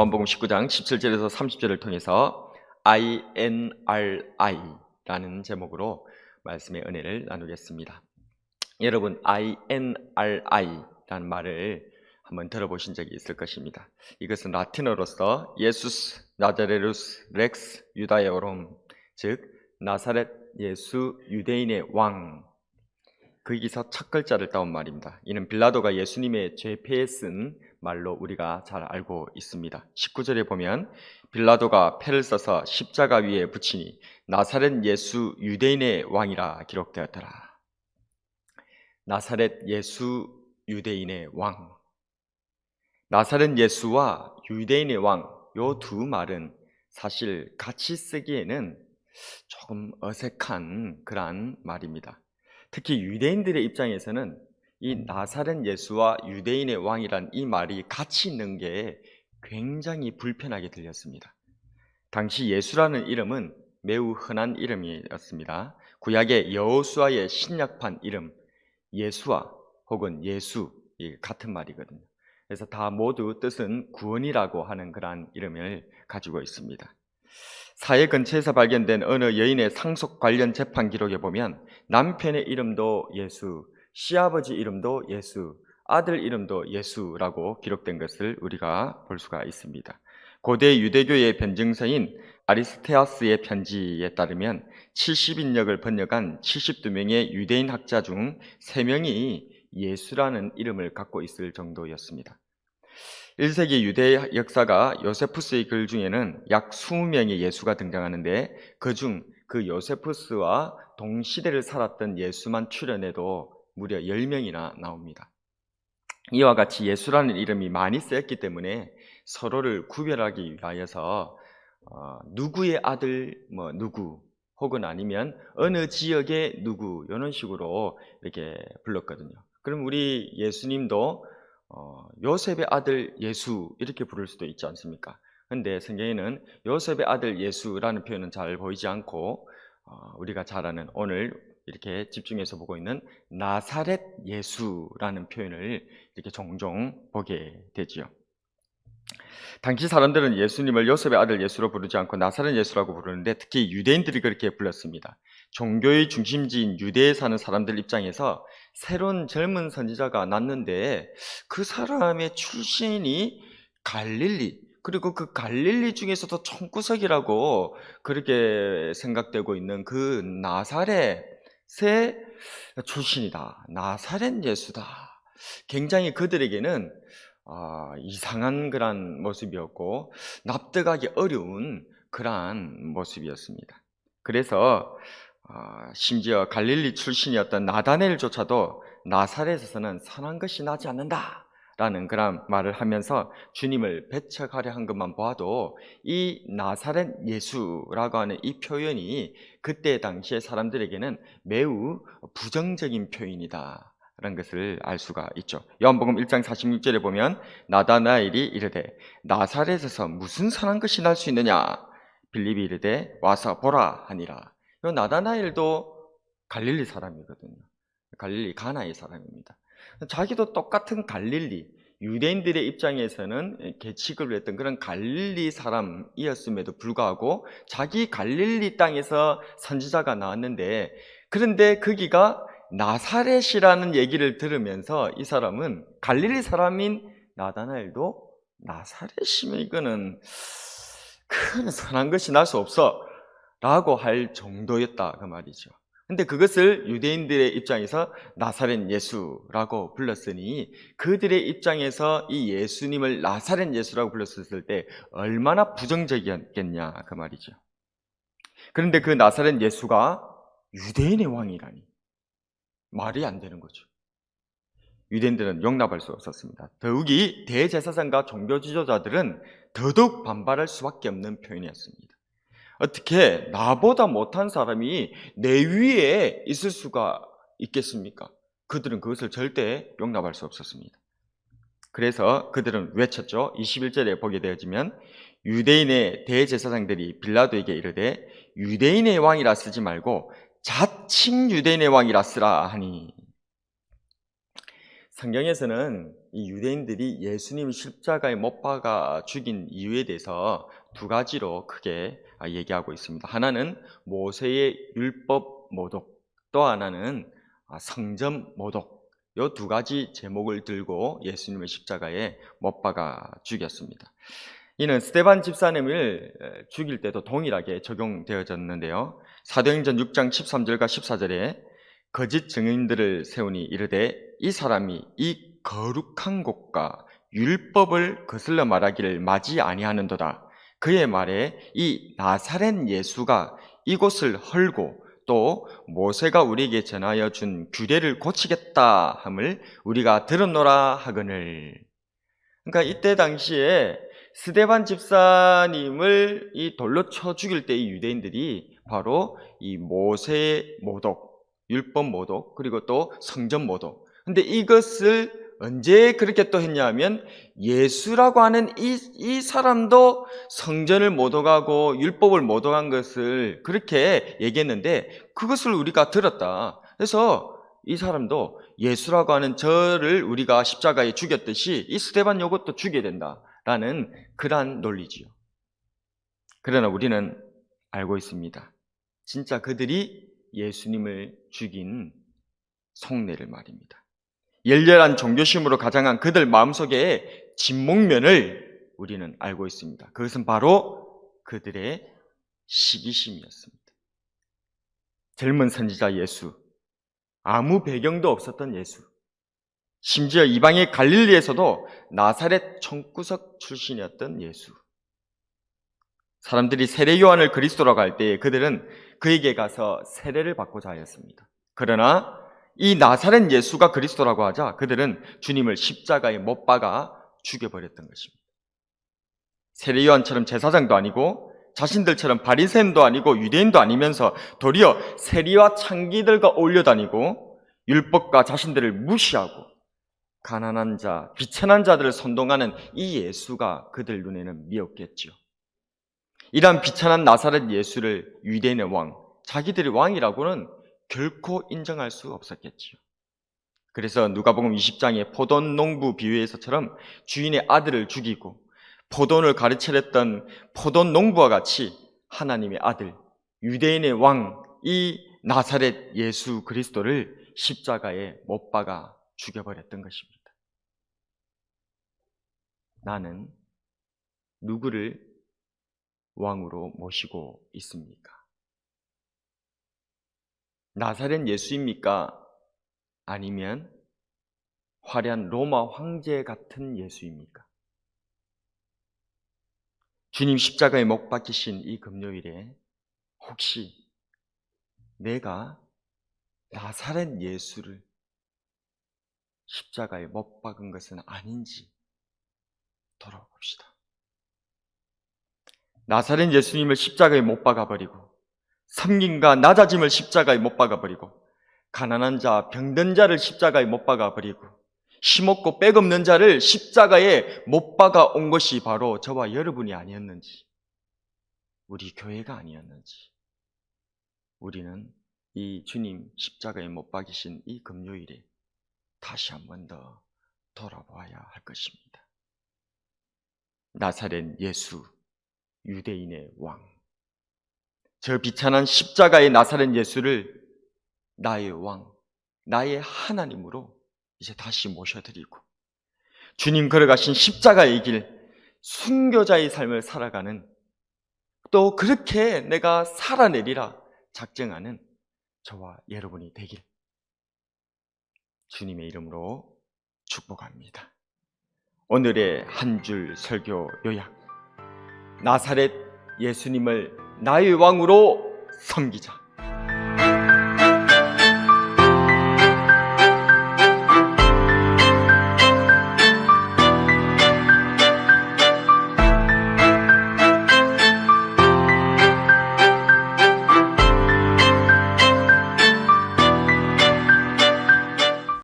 요한복음 19장 17절에서 30절을 통해서 INRI라는 제목으로 말씀의 은혜를 나누겠습니다. 여러분 INRI라는 말을 한번 들어보신 적이 있을 것입니다. 이것은 라틴어로서 예수스 나자레루스 렉스 유다에오롬 즉 나사렛 예수 유대인의 왕 거기서 첫 글자를 따온 말입니다. 이는 빌라도가 예수님의 죄패에 쓴 말로 우리가 잘 알고 있습니다. 19절에 보면 빌라도가 패를 써서 십자가 위에 붙이니 나사렛 예수 유대인의 왕이라 기록되었더라. 나사렛 예수 유대인의 왕. 나사렛 예수와 유대인의 왕, 요 두 말은 사실 같이 쓰기에는 조금 어색한 그러한 말입니다. 특히 유대인들의 입장에서는 이 나사렛 예수와 유대인의 왕이란 이 말이 같이 있는 게 굉장히 불편하게 들렸습니다. 당시 예수라는 이름은 매우 흔한 이름이었습니다. 구약의 여호수아의 신약판 이름 예수와 혹은 예수 같은 말이거든요. 그래서 다 모두 뜻은 구원이라고 하는 그러한 이름을 가지고 있습니다. 사회 근처에서 발견된 어느 여인의 상속 관련 재판 기록에 보면 남편의 이름도 예수, 시아버지 이름도 예수, 아들 이름도 예수라고 기록된 것을 우리가 볼 수가 있습니다. 고대 유대교의 변증서인 아리스테아스의 편지에 따르면 70인역을 번역한 72명의 유대인 학자 중 3명이 예수라는 이름을 갖고 있을 정도였습니다. 1세기 유대 역사가 요세푸스의 글 중에는 약 20명의 예수가 등장하는데 그중 그 요세푸스와 동시대를 살았던 예수만 출연해도 무려 10명이나 나옵니다. 이와 같이 예수라는 이름이 많이 쓰였기 때문에 서로를 구별하기 위하여서 어, 누구의 아들 뭐 누구 혹은 아니면 어느 지역의 누구 이런 식으로 이렇게 불렀거든요. 그럼 우리 예수님도 어, 요셉의 아들 예수 이렇게 부를 수도 있지 않습니까? 근데 성경에는 요셉의 아들 예수라는 표현은 잘 보이지 않고 어, 우리가 잘 아는 오늘 이렇게 집중해서 보고 있는 나사렛 예수라는 표현을 이렇게 종종 보게 되지요. 당시 사람들은 예수님을 요셉의 아들 예수로 부르지 않고 나사렛 예수라고 부르는데 특히 유대인들이 그렇게 불렀습니다. 종교의 중심지인 유대에 사는 사람들 입장에서 새로운 젊은 선지자가 났는데 그 사람의 출신이 갈릴리 그리고 그 갈릴리 중에서도 총구석이라고 그렇게 생각되고 있는 그 나사렛 의 출신이다. 나사렛 예수다. 굉장히 그들에게는 어, 이상한 그런 모습이었고 납득하기 어려운 그러한 모습이었습니다. 그래서 어, 심지어 갈릴리 출신이었던 나다넬조차도 나사렛에서는 선한 것이 나지 않는다. 라는 그런 말을 하면서 주님을 배척하려 한 것만 보아도 이 나사렛 예수라고 하는 이 표현이 그때 당시의 사람들에게는 매우 부정적인 표현이다. 라는 것을 알 수가 있죠. 요한복음 1장 46절에 보면 나다나엘이 이르되 나사렛에서 무슨 선한 것이 날 수 있느냐 빌립이 이르되 와서 보라 하니라. 이 나다나엘도 갈릴리 사람이거든요. 갈릴리 가나의 사람입니다. 자기도 똑같은 갈릴리 유대인들의 입장에서는 계측을 했던 그런 갈릴리 사람이었음에도 불구하고 자기 갈릴리 땅에서 선지자가 나왔는데 그런데 거기가 나사렛이라는 얘기를 들으면서 이 사람은 갈릴리 사람인 나다나엘도 나사렛이면 이거는 큰 선한 것이 날 수 없어 라고 할 정도였다 그 말이죠. 근데 그것을 유대인들의 입장에서 나사렛 예수라고 불렀으니 그들의 입장에서 이 예수님을 나사렛 예수라고 불렀을 때 얼마나 부정적이었겠냐 그 말이죠. 그런데 그 나사렛 예수가 유대인의 왕이라니 말이 안 되는 거죠. 유대인들은 용납할 수 없었습니다. 더욱이 대제사장과 종교 지도자들은 더더욱 반발할 수밖에 없는 표현이었습니다. 어떻게 나보다 못한 사람이 내 위에 있을 수가 있겠습니까? 그들은 그것을 절대 용납할 수 없었습니다. 그래서 그들은 외쳤죠. 21절에 보게 되어지면 유대인의 대제사장들이 빌라도에게 이르되 유대인의 왕이라 쓰지 말고 자칭 유대인의 왕이라 쓰라 하니 성경에서는 이 유대인들이 예수님 십자가에 못 박아 죽인 이유에 대해서 두 가지로 크게 아, 얘기하고 있습니다. 하나는 모세의 율법 모독, 또 하나는 아, 성전 모독. 이두 가지 제목을 들고 예수님을 십자가에 못 박아 죽였습니다. 이는 스테반 집사님을 에, 죽일 때도 동일하게 적용되어졌는데요. 사도행전 6장 13절과 14절에 거짓 증인들을 세우니 이르되 이 사람이 이 거룩한 곳과 율법을 거슬러 말하기를 맞이 아니하는도다. 그의 말에 이 나사렛 예수가 이곳을 헐고 또 모세가 우리에게 전하여 준 규례를 고치겠다 함을 우리가 들었노라 하거늘. 그러니까 이때 당시에 스데반 집사님을 이 돌로 쳐 죽일 때 이 유대인들이 바로 이 모세 모독, 율법 모독, 그리고 또 성전 모독. 근데 이것을 언제 그렇게 또 했냐면 예수라고 하는 이, 이 사람도 성전을 모독하고 율법을 모독한 것을 그렇게 얘기했는데 그것을 우리가 들었다. 그래서 이 사람도 예수라고 하는 저를 우리가 십자가에 죽였듯이 이 스테반 요것도 죽여야 된다라는 그러한 논리지요. 그러나 우리는 알고 있습니다. 진짜 그들이 예수님을 죽인 속내를 말입니다. 열렬한 종교심으로 가장한 그들 마음속에 진목면을 우리는 알고 있습니다. 그것은 바로 그들의 시기심이었습니다. 젊은 선지자 예수, 아무 배경도 없었던 예수, 심지어 이방의 갈릴리에서도 나사렛 총구석 출신이었던 예수. 사람들이 세례 요한을 그리스도라고 할때 그들은 그에게 가서 세례를 받고자 하였습니다. 그러나 이 나사렛 예수가 그리스도라고 하자 그들은 주님을 십자가에 못 박아 죽여버렸던 것입니다. 세례 요한처럼 제사장도 아니고 자신들처럼 바리새인도 아니고 유대인도 아니면서 도리어 세리와 창기들과 어울려 다니고 율법과 자신들을 무시하고 가난한 자, 비천한 자들을 선동하는 이 예수가 그들 눈에는 미었겠지요. 이러한 비천한 나사렛 예수를 유대인의 왕, 자기들이 왕이라고는 결코 인정할 수 없었겠지요. 그래서 누가복음 20장의 포돈 농부 비유에서처럼 주인의 아들을 죽이고 포돈을 가르치랬던 포돈 농부와 같이 하나님의 아들, 유대인의 왕, 이 나사렛 예수 그리스도를 십자가에 못 박아 죽여버렸던 것입니다. 나는 누구를 왕으로 모시고 있습니까? 나사렛 예수입니까? 아니면 화려한 로마 황제 같은 예수입니까? 주님 십자가에 못 박히신 이 금요일에 혹시 내가 나사렛 예수를 십자가에 못 박은 것은 아닌지 돌아봅시다. 나사렛 예수님을 십자가에 못 박아버리고 섬김과 낮아짐을 십자가에 못 박아버리고 가난한 자, 병든 자를 십자가에 못 박아버리고 힘없고 빽없는 자를 십자가에 못 박아 온 것이 바로 저와 여러분이 아니었는지 우리 교회가 아니었는지 우리는 이 주님 십자가에 못 박이신 이 금요일에 다시 한 번 더 돌아보아야 할 것입니다. 나사렛 예수 유대인의 왕. 저 비천한 십자가의 나사렛 예수를 나의 왕, 나의 하나님으로 이제 다시 모셔드리고 주님 걸어가신 십자가의 길, 순교자의 삶을 살아가는 또 그렇게 내가 살아내리라 작정하는 저와 여러분이 되길 주님의 이름으로 축복합니다. 오늘의 한 줄 설교 요약. 나사렛 예수님을 나의 왕으로 섬기자.